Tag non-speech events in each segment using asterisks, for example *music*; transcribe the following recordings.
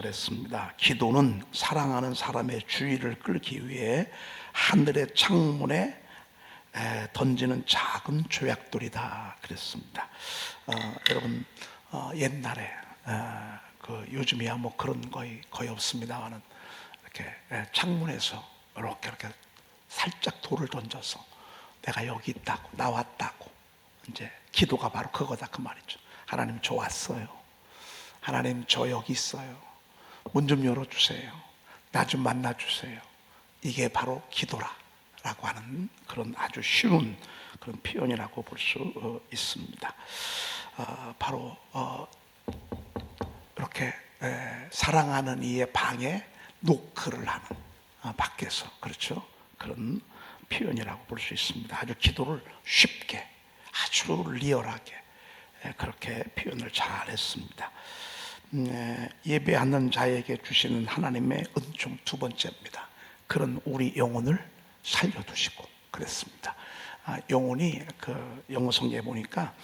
그랬습니다. 기도는 사랑하는 사람의 주의를 끌기 위해 하늘의 창문에 에, 던지는 작은 조약돌이다 그랬습니다. 어, 여러분 어, 옛날에 어, 그 요즘이야 뭐 그런 거의 거의 없습니다만은 이렇게 에, 창문에서 이렇게 이렇게 살짝 돌을 던져서 내가 여기 있다고 나왔다고 이제 기도가 바로 그거다 그 말이죠. 하나님 저 왔어요. 하나님 저 여기 있어요. 문 좀 열어주세요. 나 좀 만나주세요. 이게 바로 기도라 라고 하는 그런 아주 쉬운 그런 표현이라고 볼수 어, 있습니다. 어, 바로 어, 이렇게 에, 사랑하는 이의 방에 노크를 하는 어, 밖에서 그렇죠 그런 표현이라고 볼 수 있습니다. 아주 기도를 쉽게 아주 리얼하게 에, 그렇게 표현을 잘 했습니다. 음, 에, 예배하는 자에게 주시는 하나님의 은총 두 번째입니다. 그런 우리 영혼을 살려두시고 그랬습니다. 아, 영혼이 그 영어 성경에 보니까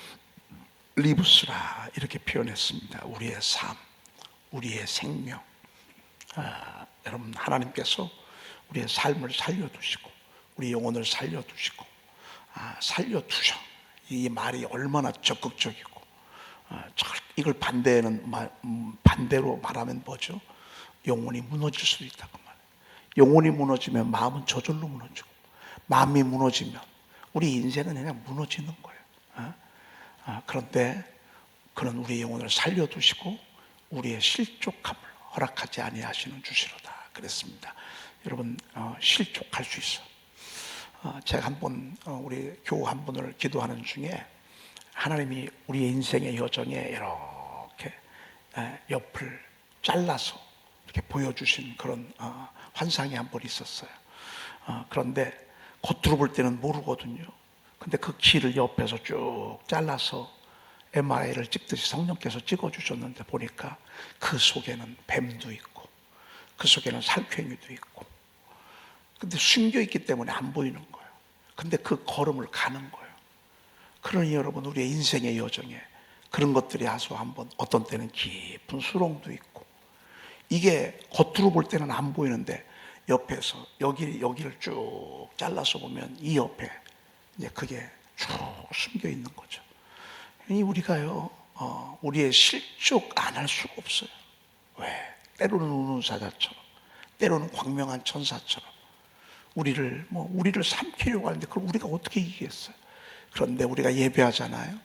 리브스라 이렇게 표현했습니다. 우리의 삶, 우리의 생명. 아, 여러분 하나님께서 우리의 삶을 살려두시고 우리 영혼을 살려두시고 아, 살려두셔. 이 말이 얼마나 적극적이고 이걸 반대는 마- 음, 반대로 말하면 뭐죠? 영혼이 무너질 수도 있다고 말해요. 영혼이 무너지면 마음은 저절로 무너지고 마음이 무너지면 우리 인생은 그냥 무너지는 거예요. 어? 아, 그런데 그런 우리 영혼을 살려두시고 우리의 실족함을 허락하지 아니하시는 주시로다 그랬습니다. 여러분 어, 실족할 수 있어. 어, 제가 한번 어, 우리 교우 한 분을 기도하는 중에 하나님이 우리의 인생의 여정에 이렇게 에, 옆을 잘라서 이렇게 보여주신 그런 어, 환상이 한 번 있었어요. 어, 그런데 겉으로 볼 때는 모르거든요. 근데 그 길을 옆에서 쭉 잘라서 MRI를 찍듯이 성령께서 찍어주셨는데 보니까 그 속에는 뱀도 있고 그 속에는 살쾡이도 있고 근데 숨겨 있기 때문에 안 보이는 거예요. 근데 그 걸음을 가는 거예요. 그러니 여러분 우리의 인생의 여정에 그런 것들이 아주 한번 어떤 때는 깊은 수렁도 있고 이게 겉으로 볼 때는 안 보이는데 옆에서 여기 여기를 쭉 잘라서 보면 이 옆에 이제 그게 쭉 숨겨 있는 거죠. 이 우리가요 어, 우리의 실족 안 할 수가 없어요. 왜? 때로는 우는 사자처럼, 때로는 광명한 천사처럼 우리를 뭐 우리를 삼키려고 하는데 그걸 우리가 어떻게 이기겠어요? 그런데 우리가 예배하잖아요.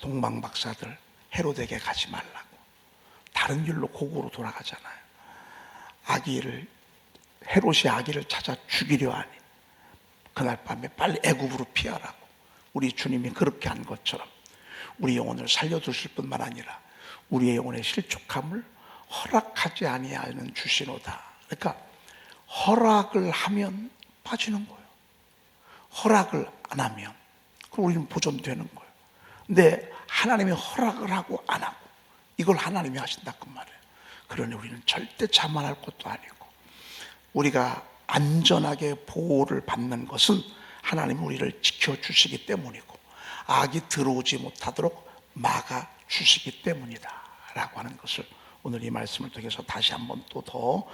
동방 박사들 헤로데게 가지 말라고 다른 길로 고국으로 돌아가잖아요. 아기를 헤롯이 아기를 찾아 죽이려 하니 그날 밤에 빨리 애굽으로 피하라고 우리 주님이 그렇게 한 것처럼 우리 영혼을 살려두실 뿐만 아니라 우리의 영혼의 실족함을 허락하지 아니하는 주시노다. 그러니까 허락을 하면 빠지는 거예요. 허락을 안 하면 그럼 우리는 보존되는 거예요. 근데 하나님이 허락을 하고 안 하고 이걸 하나님이 하신다 그 말이에요. 그러니 우리는 절대 자만할 것도 아니고 우리가 안전하게 보호를 받는 것은 하나님 우리를 지켜주시기 때문이고 악이 들어오지 못하도록 막아 주시기 때문이다 라고 하는 것을 오늘 이 말씀을 통해서 다시 한번 또 더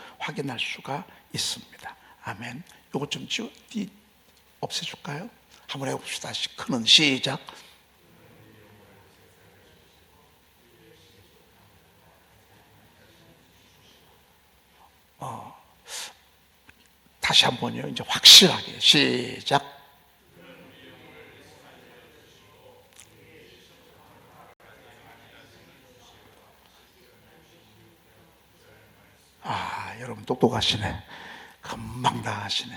없애줄까요? 한번 해봅시다 크는 시작 다시 한번요 이제 확실하게 시작 아, 여러분 똑똑하시네. 금방 다 하시네.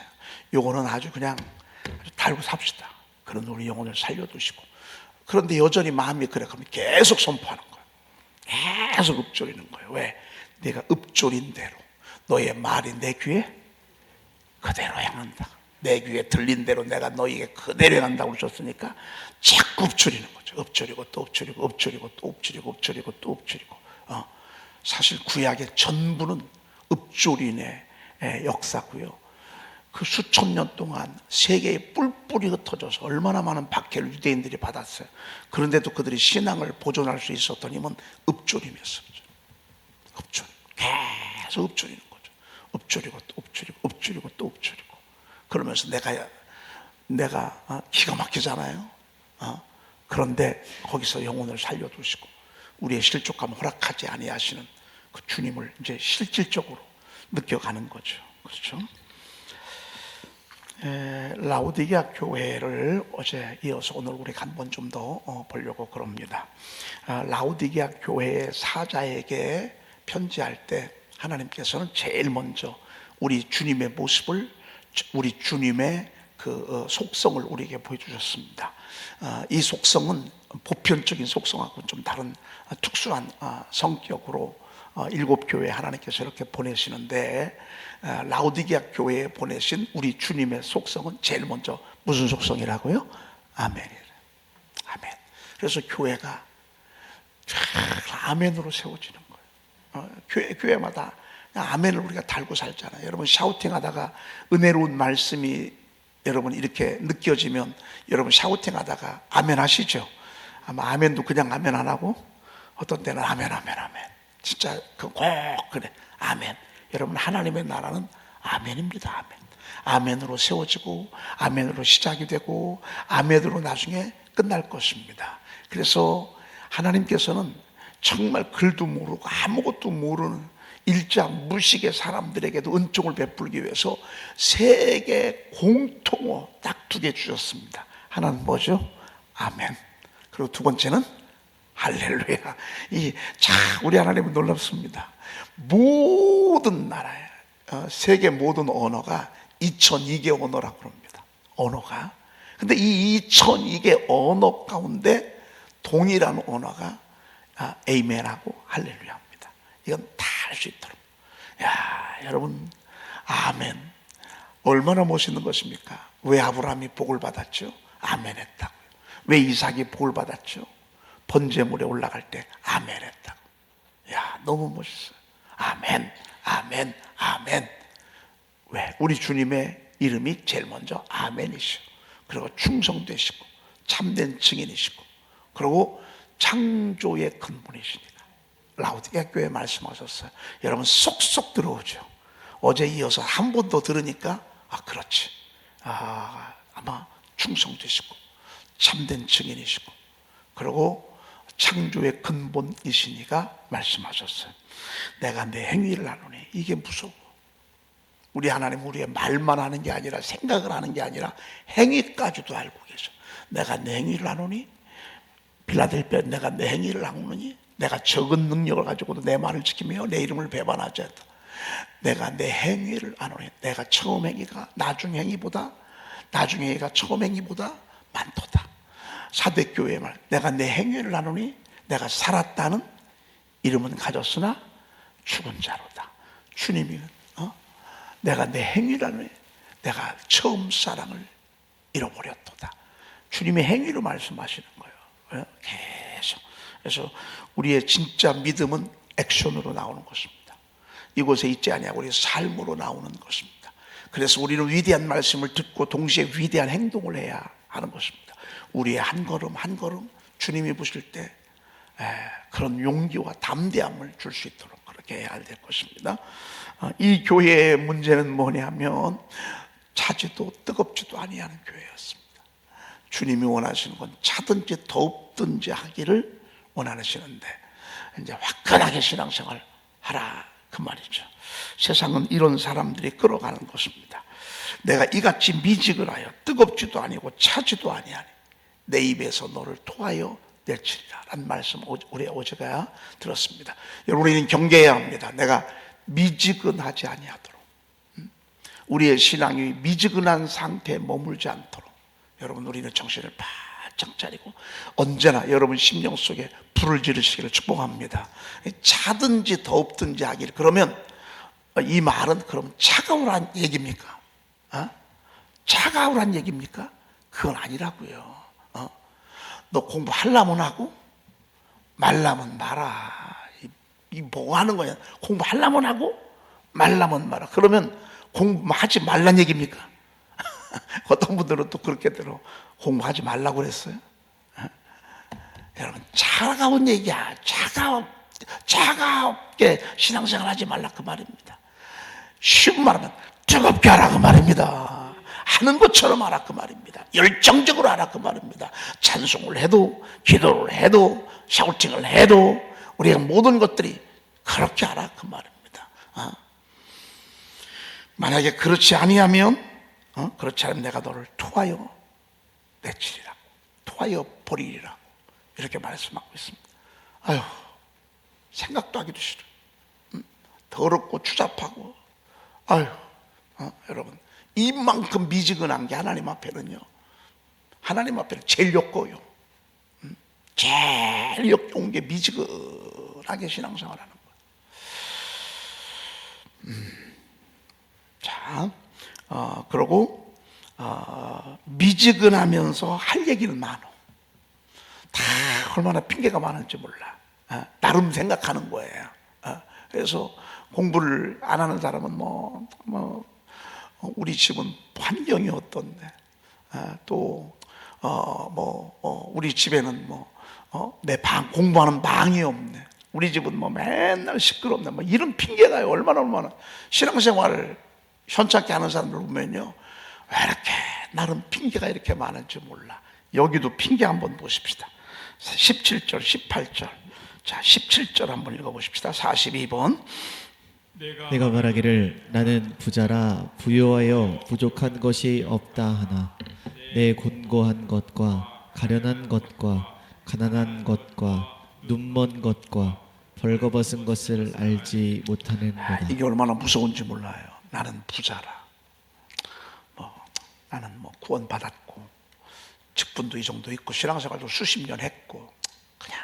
요거는 아주 그냥 달고 삽시다. 그런 우리 영혼을 살려두시고. 그런데 여전히 마음이 그래. 그러면 계속 선포하는 거예요. 계속 읊조리는 거예요. 왜? 내가 읊조린 대로 너의 말이 내 귀에 그대로 행한다. 내 귀에 들린 대로 내가 너에게 그대로 행한다고 그러셨으니까 자꾸 읊조리는 거죠. 읊조리고 또 읊조리고 읊조리고 또 읊조리고 읊조리고 또 읊조리고. 어. 사실 구약의 전부는 읊조린의 에, 역사고요. 그 수천 년 동안 세계에 뿔뿔이 흩어져서 얼마나 많은 박해를 유대인들이 받았어요. 그런데도 그들이 신앙을 보존할 수 있었던 힘은 읊조림이었습니다. 읊조림. 계속 읊조리는 거죠. 읊조리고 또 읊조리고 읊조리고 또 읊조리고 그러면서 내가 내가 어, 기가 막히잖아요. 어? 그런데 거기서 영혼을 살려두시고 우리의 실족감 허락하지 아니하시는 그 주님을 이제 실질적으로 느껴가는 거죠. 그렇죠? 에, 라우디게아 교회를 어제 이어서 오늘 우리가 한번 좀더 어, 보려고 그럽니다. 아, 라우디게아 교회의 사자에게 편지할 때 하나님께서는 제일 먼저 우리 주님의 모습을 우리 주님의 그 어, 속성을 우리에게 보여주셨습니다. 아, 이 속성은 보편적인 속성하고 좀 다른 아, 특수한 아, 성격으로 어, 일곱 교회 하나님께서 이렇게 보내시는데 아, 라우디게아 교회에 보내신 우리 주님의 속성은 제일 먼저 무슨 속성이라고요? 아멘이래. 아멘. 그래서 교회가 쫙 아멘으로 세워지는 거예요. 어, 교회 교회마다 아멘을 우리가 달고 살잖아요. 여러분 샤우팅하다가 은혜로운 말씀이 여러분 이렇게 느껴지면 여러분 샤우팅하다가 아멘 하시죠. 아마 아멘도 그냥 아멘 안 하고 어떤 때는 아멘 아멘 아멘. 진짜 그꼭 그래 아멘. 여러분 하나님의 나라는 아멘입니다. 아멘. 아멘으로 세워지고 아멘으로 시작이 되고 아멘으로 나중에 끝날 것입니다. 그래서 하나님께서는 정말 글도 모르고 아무것도 모르는 일자 무식의 사람들에게도 은총을 베풀기 위해서 세계 공통어 딱 두 개 주셨습니다. 하나는 뭐죠? 아멘. 그리고 두 번째는 할렐루야. 이, 자, 우리 하나님은 놀랍습니다. 모든 나라에, 어, 세계 모든 언어가 2002개 언어라고 그럽니다. 언어가. 근데 이 2002개 언어 가운데 동일한 언어가 아, 에이멘하고 할렐루야입니다. 이건 다 할 수 있도록. 야, 여러분, 아멘. 얼마나 멋있는 것입니까? 왜 아브라함이 복을 받았죠? 아멘 했다고요. 왜 이삭이 복을 받았죠? 번제물에 올라갈 때 아멘 했다고. 야, 너무 멋있어요. 아멘, 아멘, 아멘. 왜? 우리 주님의 이름이 제일 먼저 아멘이시고, 그리고 충성되시고, 참된 증인이시고, 그리고 창조의 근본이시니까. 라우디게아 교회 말씀하셨어요. 여러분 쏙쏙 들어오죠. 어제 이어서 한 번 더 들으니까 아 그렇지. 아 아마 충성되시고 참된 증인이시고 그리고 창조의 근본이시니가 말씀하셨어요. 내가 내 행위를 하노니 이게 무서워. 우리 하나님 우리의 말만 하는 게 아니라 생각을 하는 게 아니라 행위까지도 알고 계셔. 내가 내 행위를 하노니 빌라델비아 내가 내 행위를 하노니 내가 적은 능력을 가지고도 내 말을 지키며 내 이름을 배반하지 않다. 내가 내 행위를 하노니 내가 처음 행위가 나중 행위보다 나중 행위가 처음 행위보다 많도다. 사대교회의 말 내가 내 행위를 하노니 내가 살았다는 이름은 가졌으나 죽은 자로다. 주님이 어? 내가 내 행위를 하노니 내가 처음 사랑을 잃어버렸도다. 주님의 행위로 말씀하시는 거예요. 예? 계속. 그래서 우리의 진짜 믿음은 액션으로 나오는 것입니다. 이곳에 있지 아니하고 우리 삶으로 나오는 것입니다. 그래서 우리는 위대한 말씀을 듣고 동시에 위대한 행동을 해야 하는 것입니다. 우리의 한 걸음 한 걸음 주님이 보실 때 에, 그런 용기와 담대함을 줄 수 있도록 그렇게 해야 될 것입니다. 어, 이 교회의 문제는 뭐냐면 차지도 뜨겁지도 아니하는 교회였습니다. 주님이 원하시는 건 차든지 더웁든지 하기를 원하시는데 이제 화끈하게 신앙생활 하라 그 말이죠. 세상은 이런 사람들이 끌어가는 것입니다. 내가 이같이 미지근하여 뜨겁지도 아니고 차지도 아니하니 내 입에서 너를 토하여 내치리라 라는 말씀 우리 어제가 들었습니다. 여러분 우리는 경계해야 합니다. 내가 미지근하지 아니하도록 음? 우리의 신앙이 미지근한 상태에 머물지 않도록 여러분 우리는 정신을 바짝 차리고 언제나 여러분 심령 속에 불을 지르시기를 축복합니다. 차든지 더웁든지 하기를 그러면 이 말은 그럼 차가우란 얘기입니까? 어? 차가우란 얘기입니까? 그건 아니라고요. 어? 너 공부하려면 하고 말라면 말아. 이, 이뭐 하는 거야? 공부하려면 하고 말라면 말아. 그러면 공부하지 말란 얘기입니까? *laughs* 어떤 분들은 또 그렇게 들어 공부하지 말라고 그랬어요. 어? 여러분 차가운 얘기야. 차가워. 차갑게 신앙생활 하지 말라 그 말입니다. 쉬운 말하면 뜨겁게 하라 그 말입니다. 하는 것처럼 하라 그 말입니다. 열정적으로 하라 그 말입니다. 찬송을 해도 기도를 해도 샤우팅을 해도 우리가 모든 것들이 그렇게 하라 그 말입니다. 어? 만약에 그렇지 아니하면 어? 그렇지 않으면 내가 너를 토하여 내치리라고 토하여 버리리라고 이렇게 말씀하고 있습니다. 아유 생각도 하기도 싫어. 음? 더럽고 추잡하고 아유 어? 여러분 이만큼 미지근한 게 하나님 앞에는요. 하나님 앞에는 제일 역고요. 음? 제일 역겨운 게 미지근하게 신앙생활 하는 거예요. 음. 자, 어, 그러고 어, 미지근하면서 할 얘기는 많어. 다 얼마나 핑계가 많은지 몰라. 어, 나름 생각하는 거예요. 어, 그래서 공부를 안 하는 사람은 뭐, 뭐 어, 우리 집은 환경이 어떤데, 어, 또, 어, 뭐, 어, 우리 집에는 뭐, 어, 내 방, 공부하는 방이 없네. 우리 집은 뭐 맨날 시끄럽네. 뭐 이런 핑계가 얼마나 얼마나 신앙생활을 현찮게 하는 사람들 보면요. 왜 이렇게 나름 핑계가 이렇게 많은지 몰라. 여기도 핑계 한번 보십시다. 17절, 18절. 자, 17절 한번 읽어보십시다. 42번. 내가 말하기를 나는 부자라 부요하여 부족한 것이 없다 하나 내 곤고한 것과 가련한 것과 가난한 것과 눈먼 것과 벌거벗은 것을 알지 못하는 거다. 이게 얼마나 무서운지 몰라요. 나는 부자라. 뭐 나는 뭐 구원 받았고 직분도 이 정도 있고 신앙생활도 수십 년 했고 그냥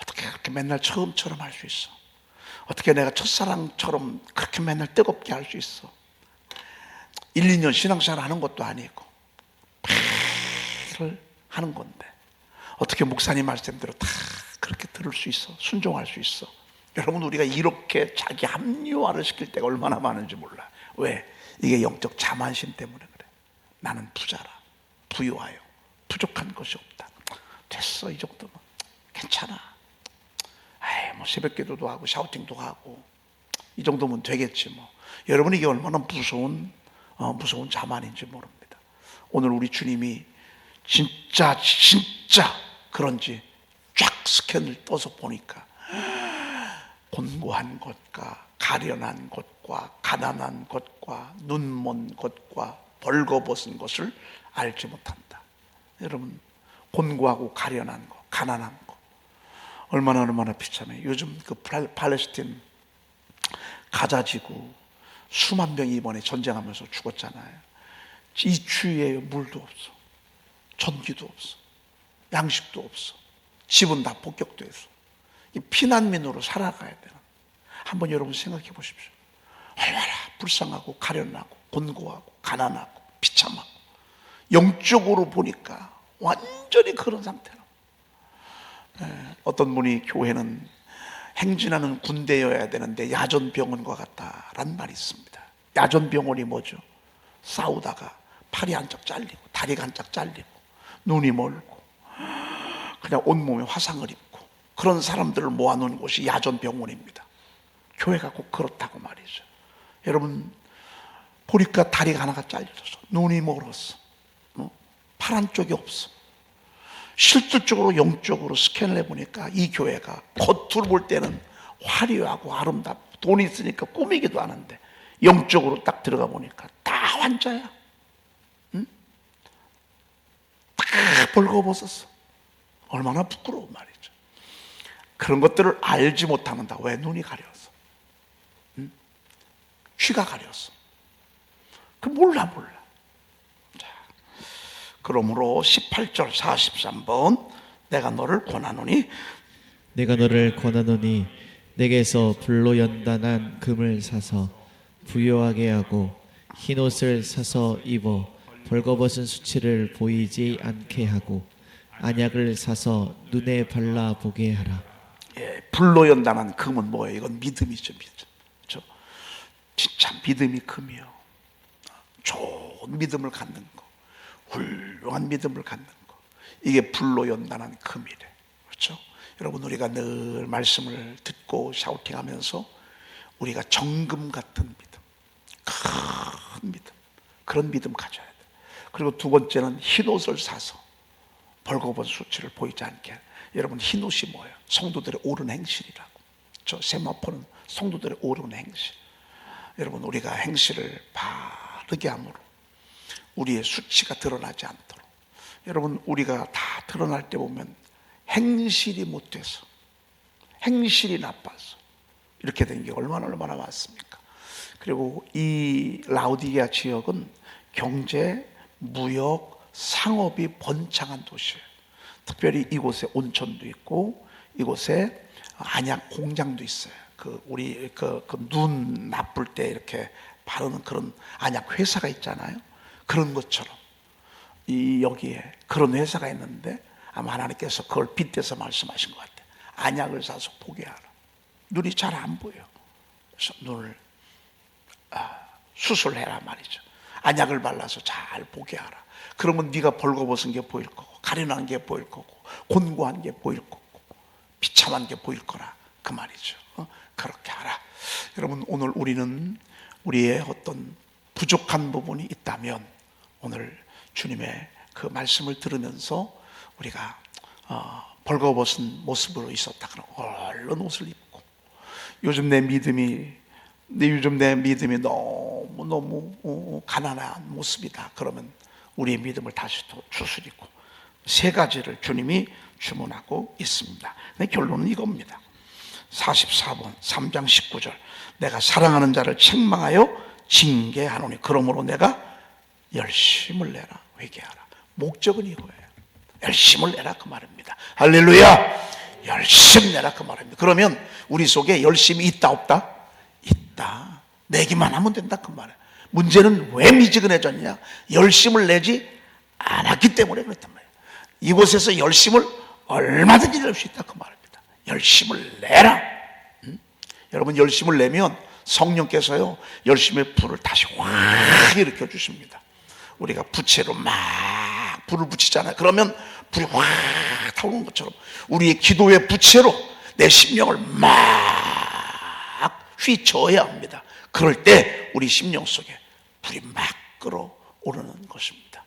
어떻게 그렇게 맨날 처음처럼 할 수 있어? 어떻게 내가 첫사랑처럼 그렇게 맨날 뜨겁게 할 수 있어? 1, 2년 신앙생활 하는 것도 아니고 매일 하는 건데 어떻게 목사님 말씀대로 다 그렇게 들을 수 있어? 순종할 수 있어? 여러분 우리가 이렇게 자기 합리화를 시킬 때가 얼마나 많은지 몰라. 왜? 이게 영적 자만심 때문에 그래. 나는 부자라. 부유하여. 부족한 것이 없다. 됐어 이 정도면 괜찮아. 뭐 새벽 기도도 하고 샤우팅도 하고 이 정도면 되겠지 뭐. 여러분 이게 얼마나 무서운 어, 무서운 자만인지 모릅니다. 오늘 우리 주님이 진짜 진짜 그런지 쫙 스캔을 떠서 보니까 곤고한 것과 가련한 것과 가난한 것과 눈먼 것과 벌거벗은 것을 알지 못한다. 여러분 곤고하고 가련한 것, 가난한 것 얼마나 얼마나 비참해. 요즘 그 팔- 팔레스틴 가자지구 수만 명이 이번에 전쟁하면서 죽었잖아요. 이 추위에 물도 없어, 전기도 없어, 양식도 없어, 집은 다 폭격돼서 이 피난민으로 살아가야 되는. 한번 여러분 생각해 보십시오. 얼마나 불쌍하고 가련하고 곤고하고 가난하고 비참하고 영적으로 보니까 완전히 그런 상태로. 예, 어떤 분이 교회는 행진하는 군대여야 되는데 야전병원과 같다란 말이 있습니다. 야전병원이 뭐죠? 싸우다가 팔이 한짝 잘리고 다리가 한짝 잘리고 눈이 멀고 그냥 온몸에 화상을 입고 그런 사람들을 모아놓은 곳이 야전병원입니다. 교회가 꼭 그렇다고 말이죠. 여러분 보니까 다리가 하나가 잘려서 눈이 멀었어. 어? 팔 한쪽이 없어. 실질적으로 영적으로 스캔을 해보니까 이 교회가 겉으로 볼 때는 화려하고 아름답고 돈이 있으니까 꾸미기도 하는데 영적으로 딱 들어가 보니까 다 환자야. 응? 다 벌거벗었어. 얼마나 부끄러운 말이죠. 그런 것들을 알지 못하는다. 왜 눈이 가려서? 응? 귀가 가려서. 그 몰라 몰라. 자, 그러므로 18절 43번 내가 너를 권하노니 내가 너를 권하노니 내게서 불로 연단한 금을 사서 부요하게 하고 흰 옷을 사서 입어 벌거벗은 수치를 보이지 않게 하고 안약을 사서 눈에 발라 보게 하라. 예, 불로 연단한 금은 뭐예요? 이건 믿음이죠, 믿음. 저 진짜 믿음이 금이요. 좋은 믿음을 갖는 거, 훌륭한 믿음을 갖는 거. 이게 불로 연단한 금이래. 그렇죠? 여러분 우리가 늘 말씀을 듣고 샤우팅하면서 우리가 정금 같은 믿음, 큰 믿음, 그런 믿음 가져야 돼. 그리고 두 번째는 흰 옷을 사서 벌거벗은 수치를 보이지 않게. 여러분 흰 옷이 뭐예요? 성도들의 옳은 행실이라고. 저 세마포는 성도들의 옳은 행실. 여러분 우리가 행실을 바르게 함으로 우리의 수치가 드러나지 않도록. 여러분 우리가 다 드러날 때 보면 행실이 못돼서 행실이 나빠서 이렇게 된 게 얼마나 얼마나 많습니까? 그리고 이 라우디게아 지역은 경제, 무역, 상업이 번창한 도시예요. 특별히 이곳에 온천도 있고 이곳에 안약 공장도 있어요. 그 우리 그눈 나쁠 때 이렇게 바르는 그런 안약 회사가 있잖아요. 그런 것처럼 이 여기에 그런 회사가 있는데 아마 하나님께서 그걸 빗대서 말씀하신 것 같아요. 안약을 사서 보게 하라. 눈이 잘 안 보여. 그래서 눈을 아, 수술해라 말이죠. 안약을 발라서 잘 보게 하라. 그러면 네가 벌거벗은 게 보일 거고 가련한 게 보일 거고 곤고한 게 보일 거고 비참한 게 보일 거라 그 말이죠. 어? 그렇게 하라. 여러분 오늘 우리는 우리의 어떤 부족한 부분이 있다면 오늘 주님의 그 말씀을 들으면서 우리가 어, 벌거벗은 모습으로 있었다 그러면 얼른 옷을 입고 요즘 내 믿음이 내 요즘 내 믿음이 너무 너무 어, 가난한 모습이다. 그러면 우리의 믿음을 다시 또 추스리고 세 가지를 주님이 주문하고 있습니다. 결론은 이겁니다. 44번 3장 19절 내가 사랑하는 자를 책망하여 징계하노니 그러므로 내가 열심을 내라 회개하라. 목적은 이거예요. 열심을 내라 그 말입니다. 할렐루야! 열심 내라 그 말입니다. 그러면 우리 속에 열심이 있다 없다? 있다. 내기만 하면 된다 그 말이에요 문제는 왜 미지근해졌냐? 열심을 내지 않았기 때문에 그렇단 말이에요. 이곳에서 열심을 얼마든지 낼 수 있다 그 말입니다. 열심을 내라. 음? 여러분 열심을 내면 성령께서요 열심의 불을 다시 확 일으켜 주십니다. 우리가 부채로 막 불을 붙이잖아요. 그러면 불이 확 타오르는 것처럼 우리의 기도의 부채로 내 심령을 막 휘저어야 합니다. 그럴 때 우리 심령 속에 불이 막 끓어오르는 것입니다.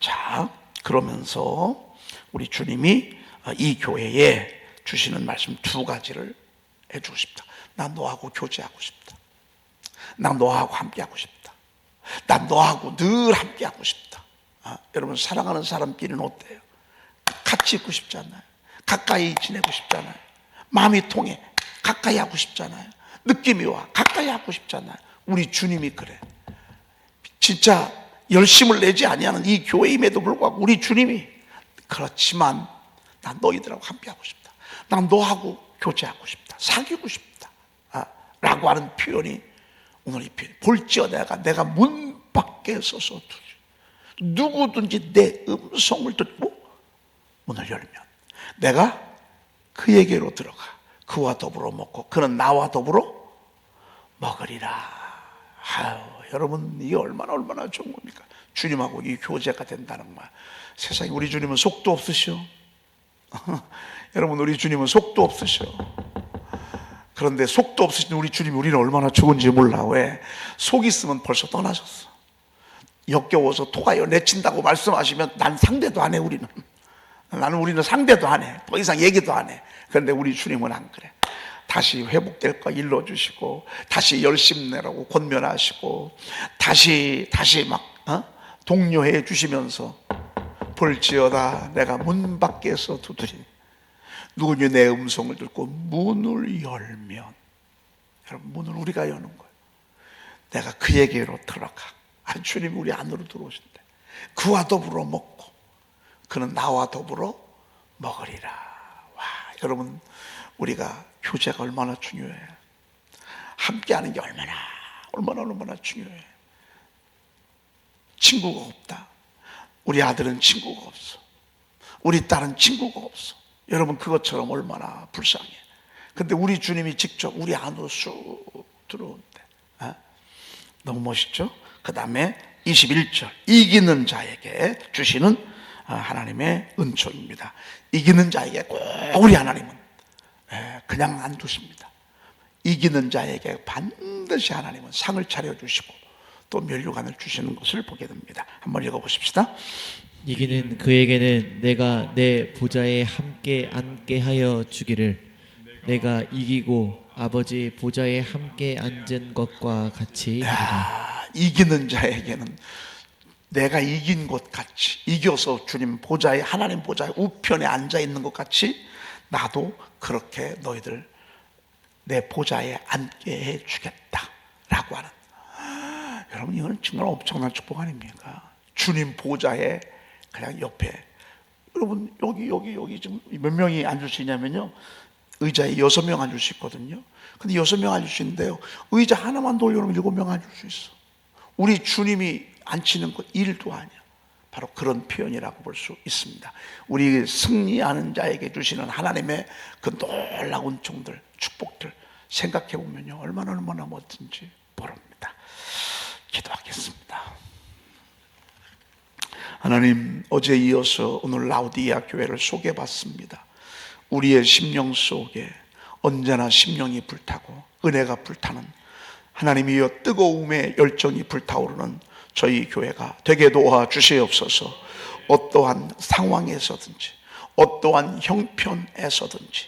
자, 그러면서 우리 주님이 이 교회에 주시는 말씀 두 가지를 해주고 싶다. 난 너하고 교제하고 싶다. 난 너하고 함께하고 싶다. 난 너하고 늘 함께하고 싶다. 아, 여러분 사랑하는 사람끼리는 어때요? 같이 있고 싶지 않나요? 가까이 지내고 싶잖아요. 마음이 통해 가까이 하고 싶잖아요. 느낌이 와 가까이 하고 싶잖아요. 우리 주님이 그래. 진짜 열심을 내지 아니하는 이 교회임에도 불구하고 우리 주님이 그렇지만 난 너희들하고 함께하고 싶다. 난 너하고 교제하고 싶다. 사귀고 싶다. 아, 라고 하는 표현이 오늘 이 표현. 볼지어 내가 내가 문 밖에 서서 두지. 누구든지 내 음성을 듣고 문을 열면 내가 그에게로 들어가 그와 더불어 먹고 그는 나와 더불어 먹으리라. 아유, 여러분 이게 얼마나 얼마나 좋은 겁니까? 주님하고 이 교제가 된다는 말. 세상에 우리 주님은 속도 없으셔. *laughs* 여러분 우리 주님은 속도 없으셔. 그런데 속도 없으신 우리 주님이 우리는 얼마나 좋은지 몰라. 왜? 속 있으면 벌써 떠나셨어. 역겨워서 토가요 내친다고 말씀하시면 난 상대도 안 해, 우리는. 나는 우리는 상대도 안 해. 더 이상 얘기도 안 해. 그런데 우리 주님은 안 그래. 다시 회복될 거 일러주시고, 다시 열심 내라고 권면하시고, 다시, 다시 막, 어? 독려해 주시면서, 볼지어다 내가 문 밖에서 두드리니. 누구냐 내 음성을 듣고 문을 열면 여러분 문을 우리가 여는 거예요. 내가 그에게로 들어가. 아 주님 우리 안으로 들어오신대. 그와 더불어 먹고 그는 나와 더불어 먹으리라. 와 여러분 우리가 교제가 얼마나 중요해요. 함께하는 게 얼마나 얼마나 얼마나 중요해. 친구가 없다. 우리 아들은 친구가 없어. 우리 딸은 친구가 없어. 여러분 그것처럼 얼마나 불쌍해. 근데 우리 주님이 직접 우리 안으로 쑥 들어온대. 어? 너무 멋있죠? 그 다음에 21절 이기는 자에게 주시는 어, 하나님의 은총입니다. 이기는 자에게 꼭 우리 하나님은 에, 그냥 안 두십니다. 이기는 자에게 반드시 하나님은 상을 차려주시고 또 멸류관을 주시는 것을 보게 됩니다. 한번 읽어보십시다. 이기는 그에게는 내가 내 보좌에 함께 앉게 하여 주기를 내가 이기고 아버지 보좌에 함께 앉은 것과 같이. 아, 이기는 자에게는 내가 이긴 것 같이 이겨서 주님 보좌에 하나님 보좌에 우편에 앉아 있는 것 같이 나도 그렇게 너희들 내 보좌에 앉게 해 주겠다라고 하는 아, 여러분 이거는 정말 엄청난 축복 아닙니까? 주님 보좌에 그냥 옆에 여러분 여기 여기 여기 지금 몇 명이 앉을 수 있냐면요 의자에 여섯 명 앉을 수 있거든요. 근데 여섯 명 앉을 수 있는데요 의자 하나만 돌려놓으면 일곱 명 앉을 수 있어. 우리 주님이 앉히는 것 일도 아니야. 바로 그런 표현이라고 볼 수 있습니다. 우리 승리하는 자에게 주시는 하나님의 그 놀라운 종들, 축복들 생각해 보면요 얼마나 얼마나 멋진지 모릅니다. 기도하겠습니다. 하나님 어제 이어서 오늘 라우디아 교회를 소개받습니다. 우리의 심령 속에 언제나 심령이 불타고 은혜가 불타는 하나님이여 뜨거움의 열정이 불타오르는 저희 교회가 되게 도와 주시옵소서. 어떠한 상황에서든지 어떠한 형편에서든지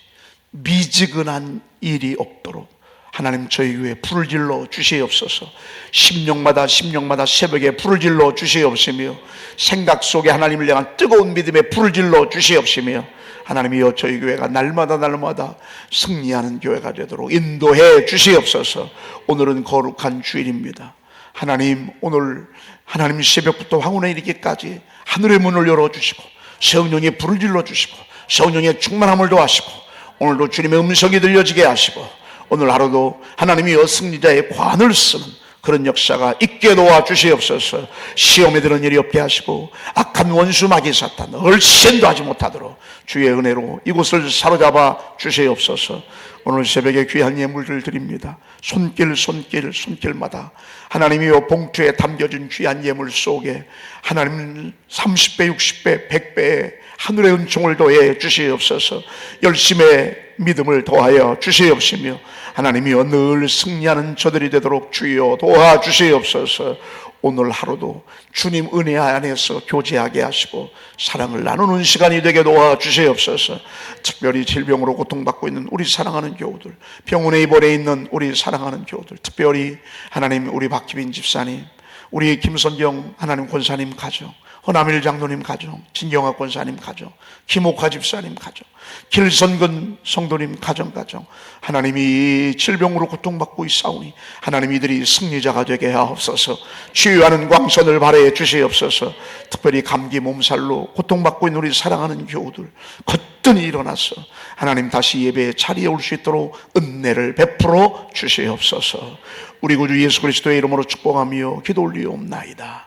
미지근한 일이 없도록 하나님 저희 교회 불을 질러 주시옵소서. 심령마다 심령마다 새벽에 불을 질러 주시옵시며 생각 속에 하나님을 향한 뜨거운 믿음의 불을 질러 주시옵시며 하나님이여 저희 교회가 날마다 날마다 승리하는 교회가 되도록 인도해 주시옵소서. 오늘은 거룩한 주일입니다. 하나님 오늘 하나님 새벽부터 황혼에 이르기까지 하늘의 문을 열어 주시고 성령의 불을 질러 주시고 성령의 충만함을 도하시고 오늘도 주님의 음성이 들려지게 하시고 오늘 하루도 하나님이 승리자의 관을 쓰는 그런 역사가 있게 도와 주시옵소서. 시험에 드는 일이 없게 하시고 악한 원수 마귀 사탄 얼씬도 하지 못하도록 주의 은혜로 이곳을 사로잡아 주시옵소서 오늘 새벽에 귀한 예물을 드립니다. 손길 손길 손길마다 하나님이여 봉투에 담겨진 귀한 예물 속에 하나님 30배 60배 100배의 하늘의 은총을 더해 주시옵소서. 열심의 믿음을 더하여 주시옵시며 하나님이여 늘 승리하는 저들이 되도록 주여 도와주시옵소서 오늘 하루도 주님 은혜 안에서 교제하게 하시고 사랑을 나누는 시간이 되게 도와주시옵소서. 특별히 질병으로 고통받고 있는 우리 사랑하는 교우들 병원에 입원해 있는 우리 사랑하는 교우들 특별히 하나님 우리 박기빈 집사님 우리 김선경 하나님 권사님 가정 허남일 장로님 가정, 진경학 권사님 가정, 김옥화 집사님 가정, 길선근 성도님 가정 가정, 하나님이 질병으로 고통받고 있사오니 하나님 이들이 승리자가 되게 하옵소서. 치유하는 광선을 발해 주시옵소서. 특별히 감기 몸살로 고통받고 있는 우리 사랑하는 교우들 거뜬히 일어나서 하나님 다시 예배에 자리에 올 수 있도록 은혜를 베풀어 주시옵소서. 우리 구주 예수 그리스도의 이름으로 축복하며 기도 올리옵나이다.